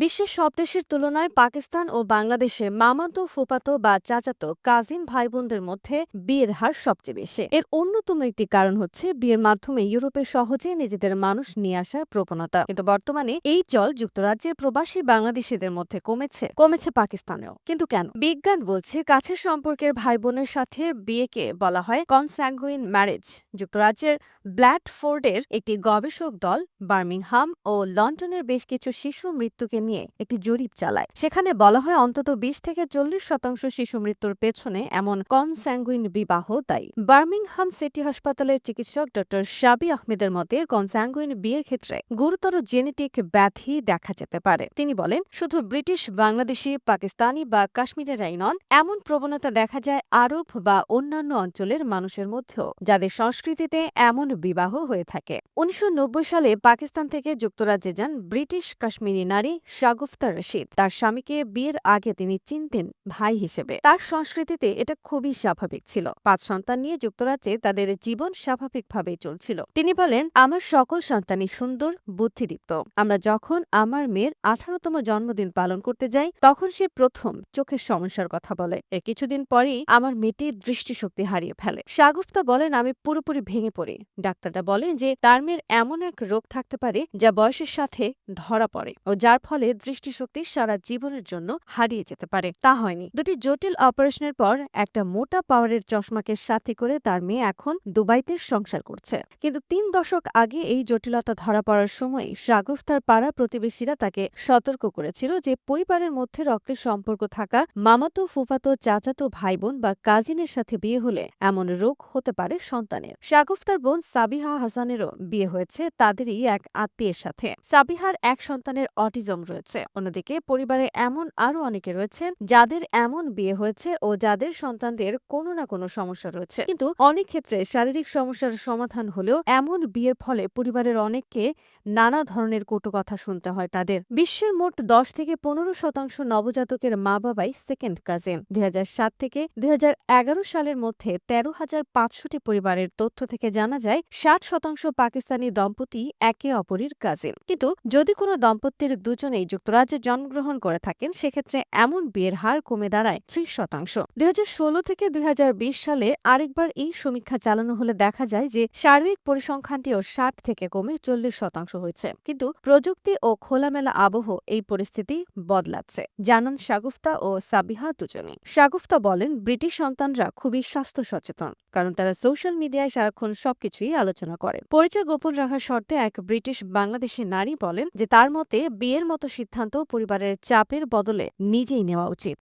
বিশ্বের সব দেশের তুলনায় পাকিস্তান ও বাংলাদেশে মামাতো, ফুপাতো বা চাচাতো কাজিন ভাই বোনদের মধ্যে বিয়ের হার সবচেয়ে বেশি। এর অন্যতম একটি কারণ হচ্ছে বিয়ের মাধ্যমে ইউরোপে সহজে নিজেদের মানুষ নিয়ে আসার প্রবণতা। কিন্তু বর্তমানে এই চল যুক্তরাজ্যের প্রবাসী বাংলাদেশিদের মধ্যে কমেছে কমেছে পাকিস্তানেও। কিন্তু কেন? বিজ্ঞান বলছে কাছের সম্পর্কের ভাই বোনের সাথে বিয়েকে বলা হয় কনস্যাঙ্গুইন ম্যারেজ। যুক্তরাজ্যের ব্ল্যাডফোর্ডের একটি গবেষক দল বার্মিংহাম ও লন্ডনের বেশ কিছু শিশু মৃত্যুকে নিয়ে একটি জরিপ চালায়। সেখানে বলা হয় অন্তত বিশ থেকে চল্লিশ শতাংশ শিশু মৃত্যুর পেছনে এমন কনস্যাঙ্গুইন বিবাহ দায়ী। বার্মিংহাম সিটি হাসপাতালের চিকিৎসক ড. শাবি আহমেদের মতে কনস্যাঙ্গুইন বিয়ের ক্ষেত্রে গুরুতর জেনেটিক ব্যাধি দেখা যেতে পারে। তিনি বলেন, শুধু ব্রিটিশ, বাংলাদেশি, পাকিস্তানি বা কাশ্মীরেরাই নন, এমন প্রবণতা দেখা যায় আরব বা অন্যান্য অঞ্চলের মানুষের মধ্যেও, যাদের সংস্কৃতিতে এমন বিবাহ হয়ে থাকে। উনিশশো নব্বই সালে পাকিস্তান থেকে যুক্তরাজ্যে যান ব্রিটিশ কাশ্মীরি নারী শাগুফতা রশিদ। তার স্বামীকে বিয়ের আগে তিনি চিনতেন ভাই হিসেবে। তার সংস্কৃতিতে এটা খুবই স্বাভাবিক ছিল। পাঁচ সন্তান নিয়ে যুক্তরাজ্যে তাদের জীবন স্বাভাবিকভাবেই চলছিল। তিনি বলেন, আমার সকল সন্তানই সুন্দর, বুদ্ধিদীপ্ত। আমরা যখন আমার মেয়ের আঠারোতম জন্মদিন পালন করতে যাই, তখন সে প্রথম চোখের সমস্যার কথা বলে। এর কিছুদিন পরেই আমার মেয়েটি দৃষ্টিশক্তি হারিয়ে ফেলে। শাগুফতা বলেন, আমি পুরোপুরি ভেঙে পড়ি। ডাক্তাররা বলেন যে, তার মেয়ের এমন এক রোগ থাকতে পারে যা বয়সের সাথে ধরা পড়ে ও যার ফলে দৃষ্টিশক্তি সারা জীবনের জন্য হারিয়ে যেতে পারে। তা হয়নি। দুটি জটিল অপারেশনের পর একটা মোটা পাওয়ারের চশমাকে সাথে করে তার মেয়ে এখন দুবাইতে সংসার করছে। কিন্তু তিন দশক আগে এই জটিলতা ধরা পড়ার সময় শাগুফতার পাড়া প্রতিবেশীরা তাকে সতর্ক করেছিল যে পরিবারের মধ্যে রক্তের সম্পর্ক থাকা মামাতো, ফুফাতো, চাচাতো ভাই বোন বা কাজিনের সাথে বিয়ে হলে এমন রোগ হতে পারে সন্তানের। শাগুফতার বোন সাবিহা হাসানেরও বিয়ে হয়েছে তাদেরই এক আত্মীয়ের সাথে। সাবিহার এক সন্তানের অটিজম রয়েছে। অন্যদিকে পরিবারে এমন আরও অনেকে রয়েছেন যাদের এমন বিয়ে হয়েছে ও যাদের সন্তানদের কোনো না কোনো সমস্যা রয়েছে। কিন্তু অনেক ক্ষেত্রে শারীরিক সমস্যার সমাধান হলেও এমন বিয়ের ফলে পরিবারের অনেককে নানা ধরনের কটু কথা শুনতে হয় তাদের। বিশ্বের মোট দশ থেকে পনেরো শতাংশ নবজাতকের মা বাবাই সেকেন্ড কাজিন দুই সাত থেকে দুই হাজার এগারো সালের মধ্যে তেরো হাজার পাঁচশোটি পরিবারের তথ্য থেকে জানা যায়, ষাট শতাংশ পাকিস্তানি দম্পতি একে অপরের কাজিন কিন্তু যদি কোনো দম্পতির দুজনেই যুক্তরাজ্যে জন্মগ্রহণ করে থাকেন, সেক্ষেত্রে এমন বিয়ের হার কমে দাঁড়ায় ত্রিশ শতাংশ। দুই থেকে দুই সালে আরেকবার এই সমীক্ষা চালানো হলে দেখা যায় যে সার্বিক পরিসংখ্যানটিও ষাট থেকে কমে চল্লিশ শতাংশ হয়েছে। কিন্তু প্রযুক্তি ও খোলামেলা আবহ এই পরিস্থিতি বদলাচ্ছে। জানান শাগুফতা ও সাবিহা দুজনে শাগুফতা বলেন, ব্রিটিশ সন্তানরা খুবই স্বাস্থ্য সচেতন, কারণ তারা সোশ্যাল মিডিয়ায় সারাক্ষণ সবকিছুই আলোচনা করে। পরিচয় গোপন রাখার শর্তে এক ব্রিটিশ বাংলাদেশি নারী বলেন যে তার মতে বিয়ের মতো সিদ্ধান্ত পরিবারের চাপের বদলে নিজেই নেওয়া উচিত।